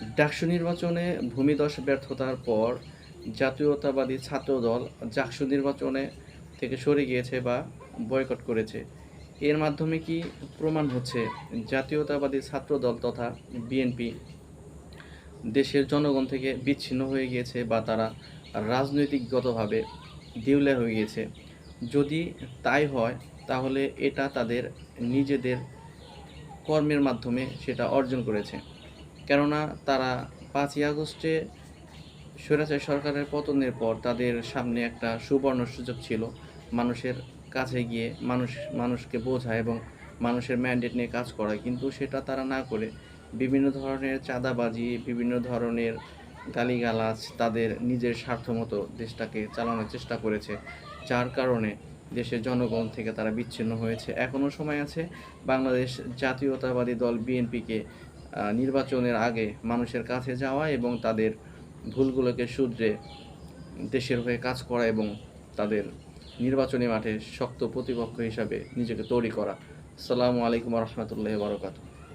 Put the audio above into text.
ডাকসু নির্বাচনে ভূমিদশ ব্যর্থতার পর জাতীয়তাবাদী ছাত্রদল জাকসু নির্বাচনে থেকে সরে গিয়েছে বা বয়কট করেছে। এর মাধ্যমে কি প্রমাণ হচ্ছে জাতীয়তাবাদী ছাত্রদল তথা বিএনপি? দেশের জনগণ থেকে বিচ্ছিন্ন হয়ে গিয়েছে বা তারা রাজনৈতিকগতভাবে দেউলে হয়ে গিয়েছে। যদি তাই হয়, তাহলে এটা তাদের নিজেদের কর্মের মাধ্যমে সেটা অর্জন করেছে। কেননা তারা পাঁচই আগস্টে স্বৈরাচার সরকারের পতনের পর তাদের সামনে একটা সুবর্ণ সুযোগ ছিল। মানুষের কাছে গিয়ে মানুষ, মানুষকে বোঝা এবং মানুষের ম্যান্ডেট নিয়ে কাজ করা। কিন্তু সেটা তারা না করে বিভিন্ন ধরনের চাঁদাবাজি, বিভিন্ন ধরনের গালিগালাজ তাদের নিজের স্বার্থ মতো দেশটাকে চালানোর চেষ্টা করেছে, যার কারণে দেশের জনগণ থেকে তারা বিচ্ছিন্ন হয়েছে। এখনও সময় আছে বাংলাদেশ জাতীয়তাবাদী দল বিএনপিকে নির্বাচনের আগে মানুষের কাছে যাওয়া এবং তাদের ভুলগুলোকে শুধরে দেশের হয়ে কাজ করা এবং তাদের নির্বাচনী মাঠে শক্ত প্রতিপক্ষ হিসাবে নিজেকে তৈরি করা। সালামু আলাইকুম রহমতুল্লাহ বারকাতু